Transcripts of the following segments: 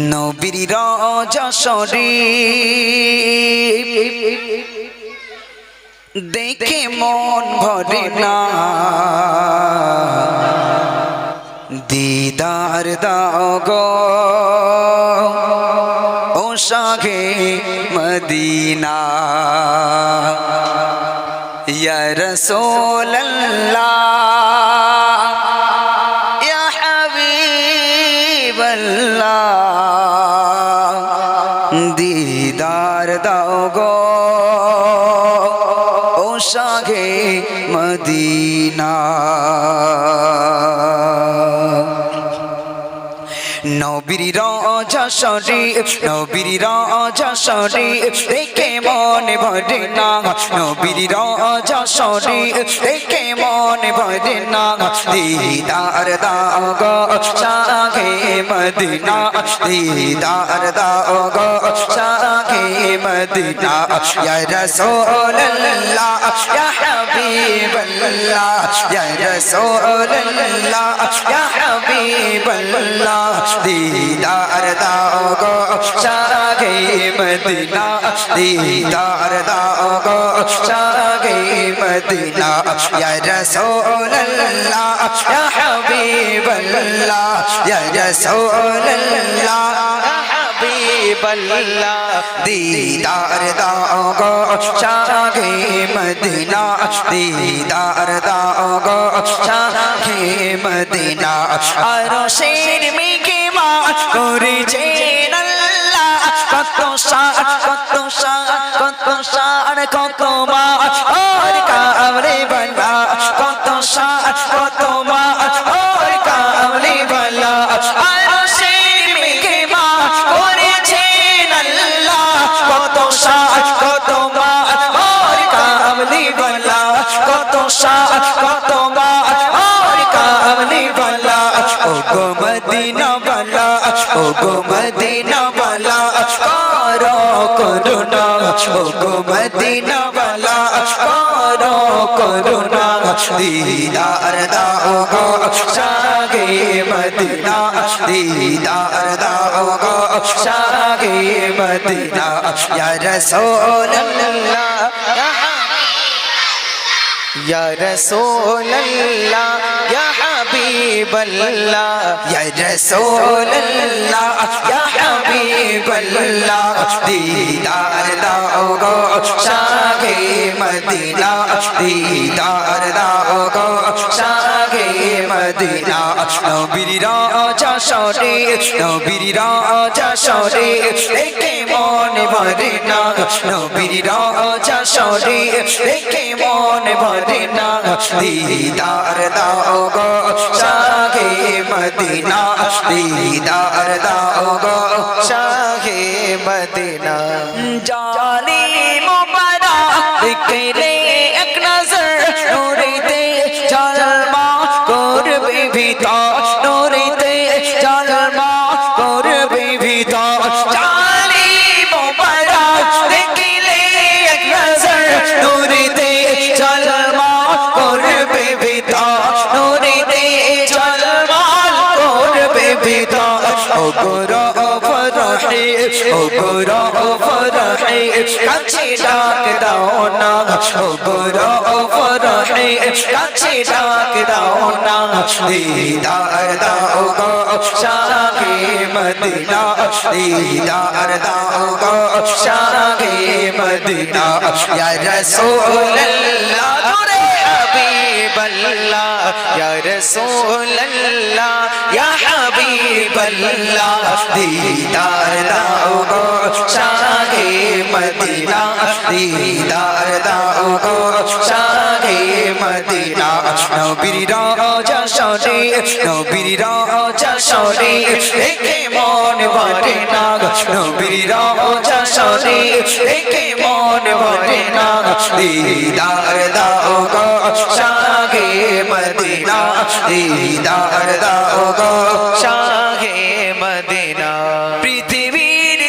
নবীর রাজা শরীফ। দেখে মন ভরে না। দিদার দাও গো। ও শাহে মদিনা। ইয়া রাসূলুল্লাহ। ইয়া হাবিবাল্লাহ। নবীর রাজা শরীফ, নবীর রাজা শরীফ, দেখে মনে ভরে না। নবীর রাজা শরীফ, দেখে মনে ভরে না। দিদার দাগ চাগে মদিনা, দিদার দাও গো, শাহে মদিনা। ইয়া রাসূলুল্লাহ, ইয়া হাবিবাল্লাহ, ইয়া রাসূলুল্লাহ, ইয়া হাবিবাল্লাহ। দিদার দাও গো, শাহে মদিনা, দিদার দাও গো, শাহে মদিনা। ইয়া রাসূলুল্লাহ, ইয়া হাবিবাল্লাহ ইয়া রাসূলুল্লাহ হাবিবাল্লাহ দিদার দাও গো শাহে মদিনা দিদার দাও গো শাহে মদিনা আর শের মিকে মা করেছেন আল্লাহ কত সার কত সার কত সার কত মা আর কামরে বলা কত সার কত মা গো মদিনা বালা, করো করুণা। ও গো মদিনা বালা, করো করুণা। দিদার দাও গো, সাগে মদিনা। দিদার দাও গো, সাগে মদিনা। ইয়া রাসূলুল্লাহ ইয়া রাসূলুল্লাহ। حبیب اللہ یا رسول اللہ یا حبیب اللہ دیدار داؤ گو شاہ مدینہ دیدار داؤ گو شاہ مدینہ নবীর রাজা সরে নবীর রাজা সরে দেখে মন ভরে না নবীর রাজা সরে দেখে মন ভরে না দিদার দাও গো মদিনা দিদার দাও গো শাহে মদিনা জানি মুবারক রে এক নজর নুরিতে জলমা করবে ভিতা নুরিতে জলমা করবে ভিতা রে এক নজর নুরিতে জলমা করবে ভিতা ডাক দাও না শুভ্র ফরহে কাছে ডাক দাও না। দিদার দাও গো শাহে মদিনা। দিদার দাও গো শাহে মদিনা। ইয়া রাসূল আল্লাহ রে হাবিব আল্লাহ या रसूल अल्लाह या हबीब अल्लाह দিদার দাও গো শাহে মদিনা দিদার দাও গো শাহে মদিনা নবীর রাজা শরে নবীর রাজা শরে দেখে মন ভরে না নবীর রাজা শরে দেখে মন ভরে না দিদার দাও দিদার দাও গো পৃথিবীর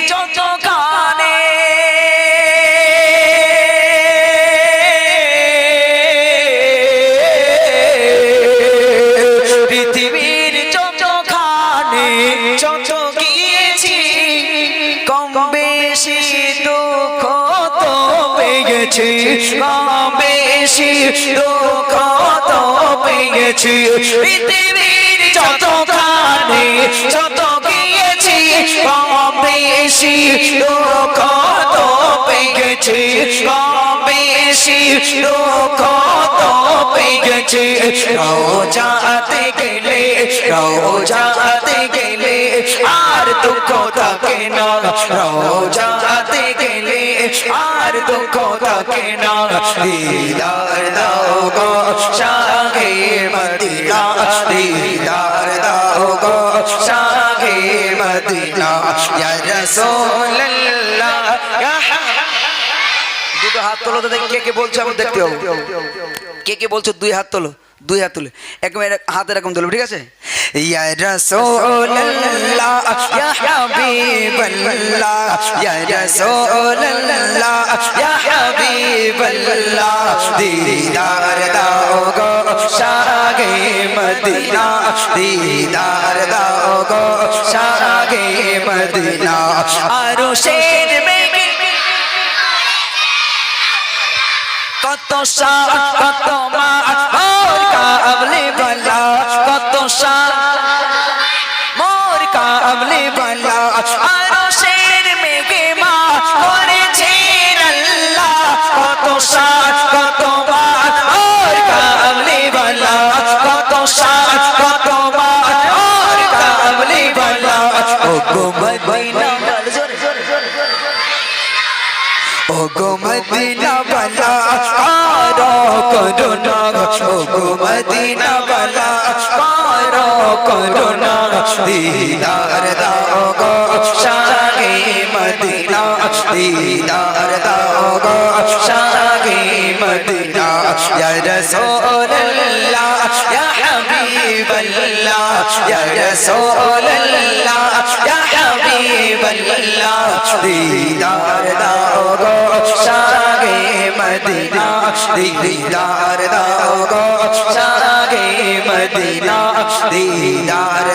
পৃথিবীর কম বেশি দুঃখ তো পেয়েছি বেশি দুঃখ তো পেয়েছি। পৃথিবীর যত কানে যত গিয়েছি কম বেশি দুঃখ তো পেয়েছি। বেশি দুঃখ তো পেয়েছি রোজাতে গেলে রোজাতে গেলে আর দুঃখ থাকে না রোজাতে গেলে আর দুঃখ থাকে না দিদার দাও গো শাহে মদিনা দিদার দাও গো শাহে মদিনা ইয়া রাসূলুল্লাহ হাত তোলো দেখি কে কে বলছে আমি দেখতে পাবো। কে কে বলছো দুই হাত তোলো, দুই হাত তুলে। একদম হাত এরকম তোলো, ঠিক আছে? ইয়া রাসূলুল্লাহ, ইয়া হাবিবাল্লাহ, ইয়া রাসূলুল্লাহ, ইয়া হাবিবাল্লাহ, দিদার দাও গো শাহে মদিনা, দিদার দাও গো শাহে মদিনা। আরও শের কত সা কত মা কাবলে বলা, কত সা মোর কাবলে বলা আরও শের মেঘে মা করেছেন আল্লাহ। কত সা কত মা মোর কাবলে বলা, কত সা কত মা কাবলে বলা। ও গো ও গো মদিনা বালা আরও করুণা ও গো মদিনা বালা আরও করুণা দিদার দাও গো শাহে মদিনা, দিদার দাও গো শাহে মদিনা, ইয়া রাসূলুল্লাহ, ইয়া হাবিবাল্লাহ, ইয়া রাসূলুল্লাহ, ইয়া হাবিবাল্লাহ, দিদার দাও মদিনা দিদার দাও গো শাহে মদিনা দিদার